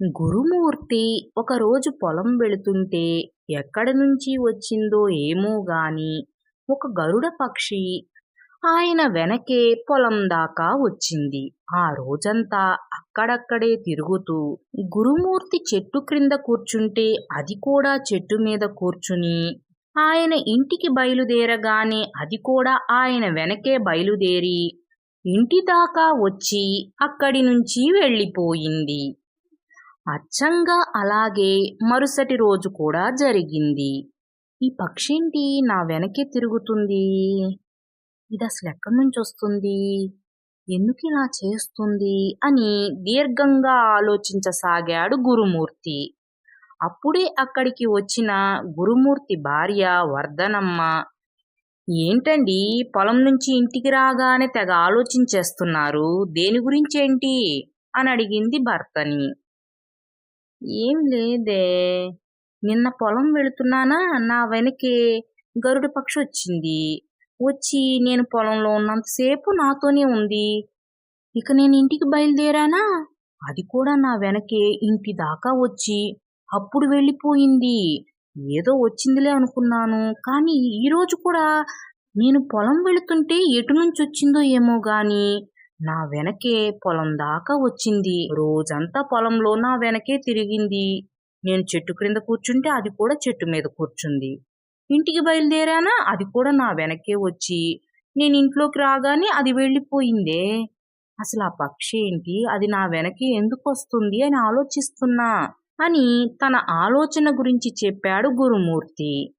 గురుమూర్తి ఒకరోజు పొలం వెళుతుంటే ఎక్కడి నుంచి వచ్చిందో ఏమో గాని ఒక గరుడ పక్షి ఆయన వెనకే పొలం దాకా వచ్చింది. ఆ రోజంతా అక్కడక్కడే తిరుగుతూ గురుమూర్తి చెట్టు క్రింద కూర్చుంటే అది కూడా చెట్టు మీద కూర్చుని ఆయన ఇంటికి బయలుదేరగానే అది కూడా ఆయన వెనకే బయలుదేరి ఇంటి దాకా వచ్చి అక్కడి నుంచి వెళ్ళిపోయింది. అచ్చంగా అలాగే మరుసటి రోజు కూడా జరిగింది. ఈ పక్షేంటి నా వెనకే తిరుగుతుంది? ఇది అసలు ఎక్కడి నుంచి వస్తుంది? ఎందుకు ఇలా చేస్తుంది? అని దీర్ఘంగా ఆలోచించసాగాడు గురుమూర్తి. అప్పుడే అక్కడికి వచ్చిన గురుమూర్తి భార్య వర్ధనమ్మ ఏంటండి పొలం నుంచి ఇంటికి రాగానే తెగ ఆలోచించేస్తున్నారు. దేని గురించేంటి? అని అడిగింది భర్తని. ఏం లేదే. నిన్న పొలం వెళుతున్నానా? నా వెనకే గరుడ పక్షి వచ్చింది. వచ్చి నేను పొలంలో ఉన్నంతసేపు నాతోనే ఉంది. ఇక నేను ఇంటికి బయలుదేరానా? అది కూడా నా వెనకే ఇంటి దాకా వచ్చి అప్పుడు వెళ్ళిపోయింది. ఏదో వచ్చిందిలే అనుకున్నాను. కానీ ఈరోజు కూడా నేను పొలం వెళుతుంటే ఎటు నుంచి వచ్చిందో ఏమో గాని నా వెనకే పొలం దాకా వచ్చింది. రోజంతా పొలంలో నా వెనకే తిరిగింది. నేను చెట్టు క్రింద కూర్చుంటే అది కూడా చెట్టు మీద కూర్చుంది. ఇంటికి బయలుదేరానా? అది కూడా నా వెనకే వచ్చి. నేను ఇంట్లోకి రాగానే అది వెళ్ళిపోయిందే. అసలు ఆ పక్షి ఏంటి? అది నా వెనకే ఎందుకు వస్తుంది అని ఆలోచిస్తున్నా అని తన ఆలోచన గురించి చెప్పాడు గురుమూర్తి.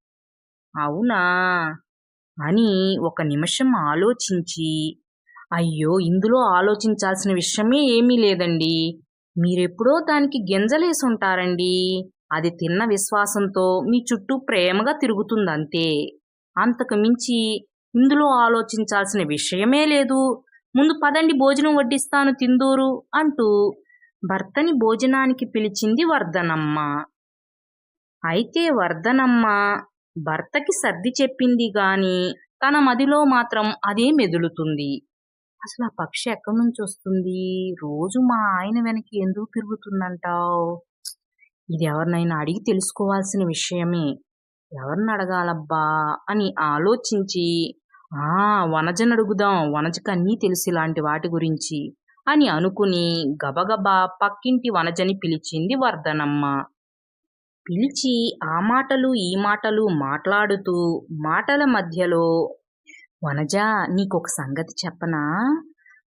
అవునా? అని ఒక నిమిషం ఆలోచించి అయ్యో ఇందులో ఆలోచించాల్సిన విషయమే ఏమీ లేదండి. మీరెప్పుడో దానికి గింజలేసి ఉంటారండి అది తిన్న విశ్వాసంతో మీ చుట్టూ ప్రేమగా తిరుగుతుందంతే. అంతకు మించి ఇందులో ఆలోచించాల్సిన విషయమే లేదు. ముందు పదండి భోజనం వడ్డిస్తాను తిందూరు అంటూ భర్తని భోజనానికి పిలిచింది వర్ధనమ్మ అయితే వర్ధనమ్మ భర్తకి సర్ది చెప్పింది గాని తన మదిలో మాత్రం అదే మెదులుతుంది. అసలు ఆ పక్షి ఎక్కడి నుంచి వస్తుంది? రోజు మా ఆయన వెనక్కి ఎందుకు తిరుగుతుందంటావు? ఇది ఎవరినైనా అడిగి తెలుసుకోవాల్సిన విషయమే. ఎవరిని అడగాలబ్బా? అని ఆలోచించి ఆ వనజను అడుగుదాం. వనజకు అన్నీ తెలుసు ఇలాంటి వాటి గురించి అని అనుకుని గబగబా పక్కింటి వనజని పిలిచింది వర్ధనమ్మ. పిలిచి ఆ మాటలు ఈ మాటలు మాట్లాడుతూ మాటల మధ్యలో వనజా నీకొక సంగతి చెప్పనా?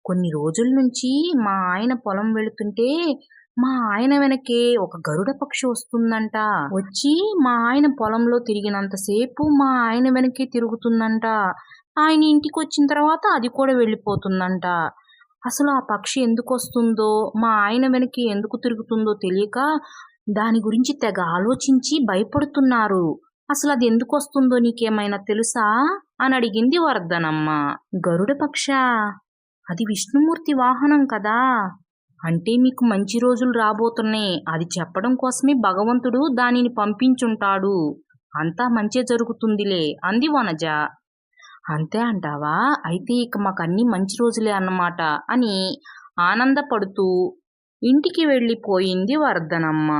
కొన్ని రోజుల నుంచి మా ఆయన పొలం వెళుతుంటే మా ఆయన వెనకే ఒక గరుడ పక్షి వస్తుందంట. వచ్చి మా ఆయన పొలంలో తిరిగినంతసేపు మా ఆయన వెనకే తిరుగుతుందంట. ఆయన ఇంటికి వచ్చిన తర్వాత అది కూడా వెళ్ళిపోతుందంట. అసలు ఆ పక్షి ఎందుకు వస్తుందో మా ఆయన వెనక్కి ఎందుకు తిరుగుతుందో తెలియక దాని గురించి తెగ ఆలోచించి భయపడుతున్నారు. అసలు అది ఎందుకు వస్తుందో నీకేమైనా తెలుసా? అని అడిగింది వర్ధనమ్మ గరుడ పక్ష అది విష్ణుమూర్తి వాహనం కదా. అంటే మీకు మంచి రోజులు రాబోతున్నాయి. అది చెప్పడం కోసమే భగవంతుడు దానిని పంపించుంటాడు. అంతా మంచే జరుగుతుందిలే అంది వనజ. అంతే అంటావా? అయితే ఇక మాకు అన్ని మంచి రోజులే అన్నమాట అని ఆనందపడుతూ ఇంటికి వెళ్ళిపోయింది వర్ధనమ్మ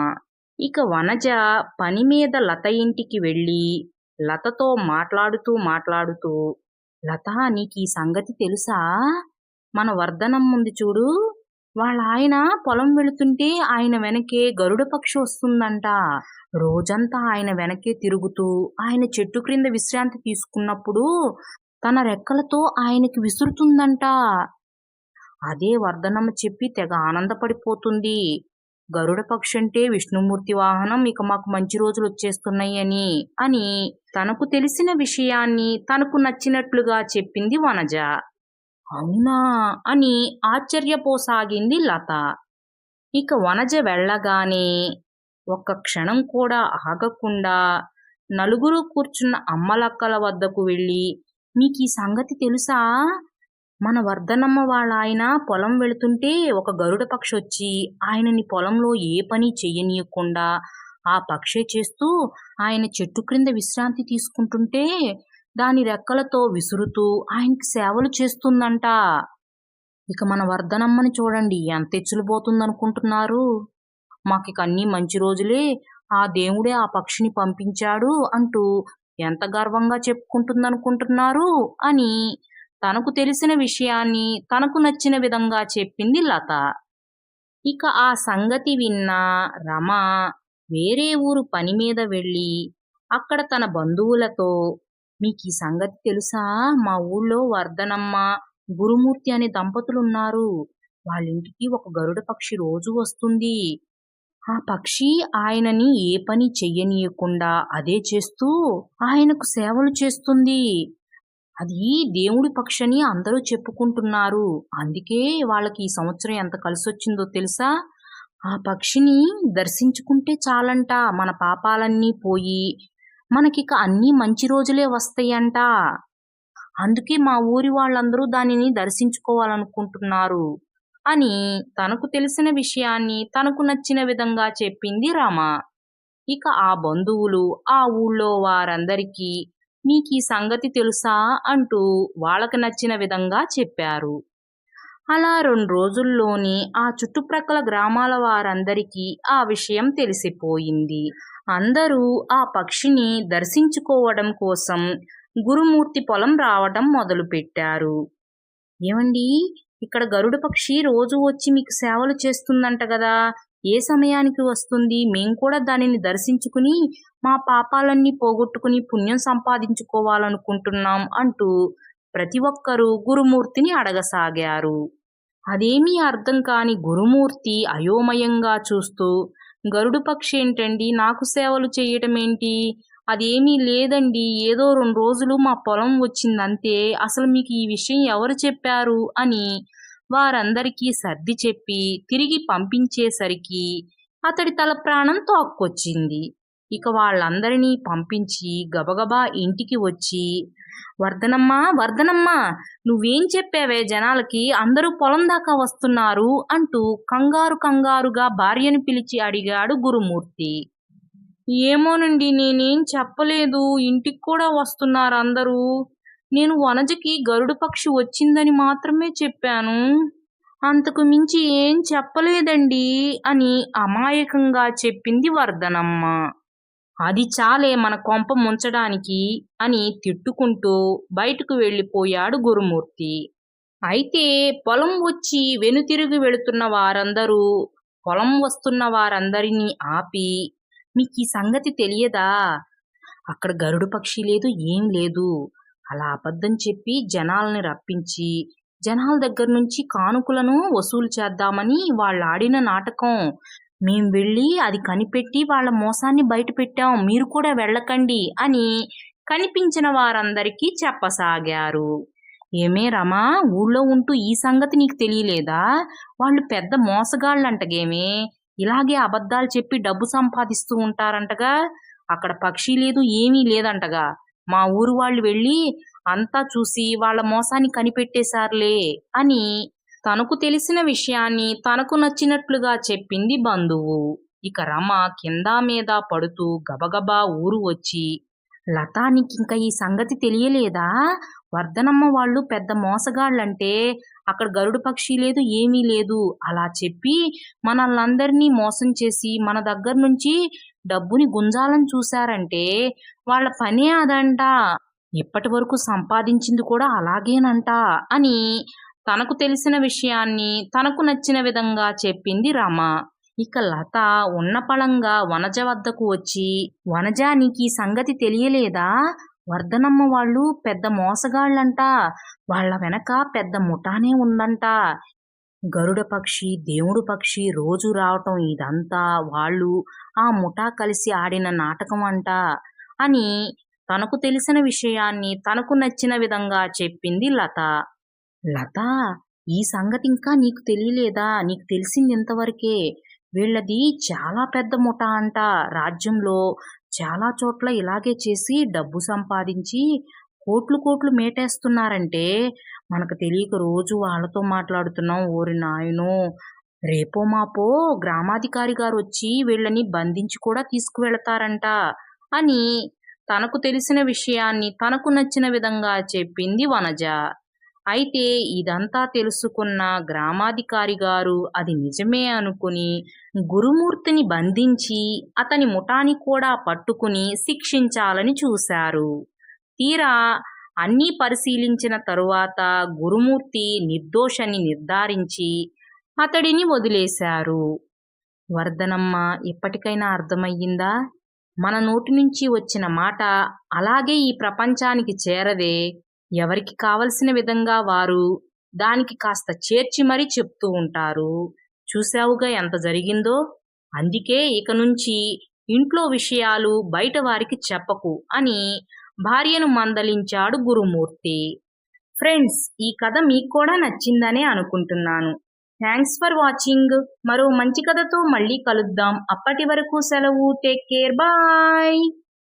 ఇక వనజ పని మీద లత ఇంటికి వెళ్ళి లతతో మాట్లాడుతూ మాట్లాడుతూ లత నీకు ఈ సంగతి తెలుసా? మన వర్ధనం ఉంది చూడు. వాళ్ళ ఆయన పొలం వెళుతుంటే ఆయన వెనకే గరుడ పక్షి వస్తుందంట. రోజంతా ఆయన వెనకే తిరుగుతూ ఆయన చెట్టు క్రింద విశ్రాంతి తీసుకున్నప్పుడు తన రెక్కలతో ఆయనకి విసురుతుందంట. అదే వర్ధనమ్మ చెప్పి తెగ ఆనందపడిపోతుంది. గరుడ పక్షి అంటే విష్ణుమూర్తి వాహనం ఇక మాకు మంచి రోజులు వచ్చేస్తున్నాయి అని అని తనకు తెలిసిన విషయాన్ని తనకు నచ్చినట్లుగా చెప్పింది వనజ. అవునా? అని ఆశ్చర్యపోసాగింది లత. ఇక వనజ వెళ్ళగానే ఒక్క క్షణం కూడా ఆగకుండా నలుగురు కూర్చున్న అమ్మలక్కల వద్దకు వెళ్ళి మీకు ఈ సంగతి తెలుసా? మన వర్ధనమ్మ వాళ్ళ ఆయన పొలం వెళుతుంటే ఒక గరుడ పక్షి వచ్చి ఆయనని పొలంలో ఏ పని చెయ్యనీయకుండా ఆ పక్షే చేస్తూ ఆయన చెట్టు క్రింద విశ్రాంతి తీసుకుంటుంటే దాని రెక్కలతో విసురుతూ ఆయనకి సేవలు చేస్తుందంట. ఇక మన వర్ధనమ్మని చూడండి ఎంత ఎచ్చులుపోతుందనుకుంటున్నారు మాకిక అన్ని మంచి రోజులే ఆ దేవుడే ఆ పక్షిని పంపించాడు అంటూ ఎంత గర్వంగా చెప్పుకుంటుందనుకుంటున్నారు అని తనకు తెలిసిన విషయాన్ని తనకు నచ్చిన విధంగా చెప్పింది లత. ఇక ఆ సంగతి విన్న రమ వేరే ఊరు పని మీద వెళ్ళి అక్కడ తన బంధువులతో మీకు ఈ సంగతి తెలుసా? మా ఊళ్ళో వర్ధనమ్మ గురుమూర్తి అనే దంపతులు ఉన్నారు వాళ్ళ ఇంటికి ఒక గరుడ పక్షి రోజు వస్తుంది. ఆ పక్షి ఆయనని ఏ పని చెయ్యనీయకుండా అదే చేస్తూ ఆయనకు సేవలు చేస్తుంది. అది దేవుడి పక్షి అని అందరూ చెప్పుకుంటున్నారు. అందుకే వాళ్ళకి ఈ సంవత్సరం ఎంత కలిసొచ్చిందో తెలుసా? ఆ పక్షిని దర్శించుకుంటే చాలంట. మన పాపాలన్నీ పోయి మనకిక అన్నీ మంచి రోజులే వస్తాయంట. అందుకే మా ఊరి వాళ్ళందరూ దానిని దర్శించుకోవాలనుకుంటున్నారు అని తనకు తెలిసిన విషయాన్ని తనకు నచ్చిన విధంగా చెప్పింది రామ. ఇక ఆ బంధువులు ఆ ఊళ్ళో వారందరికీ మీకు ఈ సంగతి తెలుసా? అంటూ వాళ్ళకి నచ్చిన విధంగా చెప్పారు. అలా రెండు రోజుల్లోని ఆ చుట్టుప్రక్కల గ్రామాల వారందరికీ ఆ విషయం తెలిసిపోయింది. అందరూ ఆ పక్షిని దర్శించుకోవడం కోసం గురుమూర్తి పొలం రావడం మొదలుపెట్టారు. ఏమండి? ఇక్కడ గరుడ పక్షి రోజు వచ్చి మీకు సేవలు చేస్తుందంట కదా ఏ సమయానికి వస్తుంది? మేం కూడా దానిని దర్శించుకుని మా పాపాలన్నీ పోగొట్టుకుని పుణ్యం సంపాదించుకోవాలనుకుంటున్నాం అంటూ ప్రతి ఒక్కరూ గురుమూర్తిని అడగసాగారు. అదేమీ అర్థం కాని గురుమూర్తి అయోమయంగా చూస్తూ గరుడు పక్షి ఏంటండి నాకు సేవలు చేయటం ఏంటి అదేమీ లేదండి. ఏదో రెండు రోజులు మా పొలం వచ్చిందంతే. అసలు మీకు ఈ విషయం ఎవరు చెప్పారు? అని వారందరికీ సర్ది చెప్పి తిరిగి పంపించేసరికి అతడి తల ప్రాణం తోక్కొచ్చింది. ఇక వాళ్ళందరినీ పంపించి గబగబా ఇంటికి వచ్చి వర్ధనమ్మా వర్ధనమ్మా నువ్వేం చెప్పావే జనాలకి అందరూ పొలం దాకా వస్తున్నారు అంటూ కంగారు కంగారుగా భార్యను పిలిచి అడిగాడు గురుమూర్తి. ఏమోనండి నేనేం చెప్పలేదు ఇంటికి కూడా వస్తున్నారు అందరూ. నేను వనజకి గరుడు పక్షి వచ్చిందని మాత్రమే చెప్పాను. అంతకు మించి ఏం చెప్పలేదండి అని అమాయకంగా చెప్పింది వర్ధనమ్మ అది చాలే మన కొంప ముంచడానికి అని తిట్టుకుంటూ బయటకు వెళ్ళిపోయాడు గురుమూర్తి. అయితే పొలం వచ్చి వెనుతిరిగి వెళుతున్న వారందరూ పొలం వస్తున్న వారందరినీ ఆపి మీకు ఈ సంగతి తెలియదా? అక్కడ గరుడు పక్షి లేదు ఏం లేదు. అలా అబద్ధం చెప్పి జనాల్ని రప్పించి జనాల దగ్గర నుంచి కానుకలను వసూలు చేద్దామని వాళ్ళు ఆడిన నాటకం. మేం వెళ్ళి అది కనిపెట్టి వాళ్ళ మోసాన్ని బయట పెట్టాం మీరు కూడా వెళ్ళకండి అని కనిపించిన వారందరికీ చెప్పసాగారు. ఏమే రమా ఊళ్ళో ఉంటూ ఈ సంగతి నీకు తెలియలేదా? వాళ్ళు పెద్ద మోసగాళ్ళంటగేమే ఇలాగే అబద్ధాలు చెప్పి డబ్బు సంపాదిస్తూ ఉంటారంటగా. అక్కడ పక్షి లేదు ఏమీ లేదంటగా. మా ఊరు వాళ్ళు వెళ్ళి అంతా చూసి వాళ్ళ మోసాన్ని కనిపెట్టేశారులే అని తనకు తెలిసిన విషయాన్ని తనకు నచ్చినట్లుగా చెప్పింది బంధువు. ఇక రమ కింద మీద పడుతూ గబగబా ఊరు వచ్చి లతానికింక ఈ సంగతి తెలియలేదా? వర్ధనమ్మ వాళ్ళు పెద్ద మోసగాళ్ళంటే అక్కడ గరుడు పక్షి లేదు ఏమీ లేదు అలా చెప్పి మనల్నందరినీ మోసం చేసి మన దగ్గర నుంచి డబ్బుని గుంజాలని చూశారంటే వాళ్ళ పనే అదంట. ఇప్పటి వరకు సంపాదించింది కూడా అలాగేనంట అని తనకు తెలిసిన విషయాన్ని తనకు నచ్చిన విధంగా చెప్పింది రమ. ఇక లత ఉన్నపళంగా వనజ వద్దకు వచ్చి వనజానికి సంగతి తెలియలేదా? వర్ధనమ్మ వాళ్ళు పెద్ద మోసగాళ్ళంట. వాళ్ళ వెనక పెద్ద ముఠానే ఉందంట. గరుడ పక్షి దేవుడు పక్షి రోజు రావటం ఇదంతా వాళ్ళు ఆ ముఠా కలిసి ఆడిన నాటకం అంట అని తనకు తెలిసిన విషయాన్ని తనకు నచ్చిన విధంగా చెప్పింది లత. లత ఈ సంగతి ఇంకా నీకు తెలియలేదా? నీకు తెలిసింది ఇంతవరకే వీళ్ళది చాలా పెద్ద ముఠా అంట. రాజ్యంలో చాలా చోట్ల ఇలాగే చేసి డబ్బు సంపాదించి కోట్లు కోట్లు మేటేస్తున్నారంటే మనకు తెలియక రోజు వాళ్ళతో మాట్లాడుతున్నాం. ఓరి నాయనో! రేపో మాపో గ్రామాధికారి గారు వచ్చి వీళ్ళని బంధించి కూడా తీసుకువెళతారంట అని తనకు తెలిసిన విషయాన్ని తనకు నచ్చిన విధంగా చెప్పింది వనజ. అయితే ఇదంతా తెలుసుకున్న గ్రామాధికారి గారు అది నిజమే అనుకుని గురుమూర్తిని బంధించి అతని ముఠాని కూడా పట్టుకుని శిక్షించాలని చూశారు. తీరా అన్నీ పరిశీలించిన తరువాత గురుమూర్తి నిర్దోషని నిర్ధారించి అతడిని వదిలేశారు. వర్ధనమ్మ ఇప్పటికైనా అర్థమయ్యిందా? మన నోటి నుంచి వచ్చిన మాట అలాగే ఈ ప్రపంచానికి చేరదే ఎవరికి కావలసిన విధంగా వారు దానికి కాస్త చేర్చి మరీ చెప్తూ ఉంటారు. చూశావుగా ఎంత జరిగిందో? అందుకే ఇక నుంచి ఇంట్లో విషయాలు బయట వారికి చెప్పకు అని భార్యను మందలించాడు గురుమూర్తి. ఫ్రెండ్స్ ఈ కథ మీకు కూడా నచ్చిందనే అనుకుంటున్నాను. థ్యాంక్స్ ఫర్ వాచింగ్ మరో మంచి కథతో మళ్ళీ కలుద్దాం. అప్పటి వరకు సెలవు. Take care bye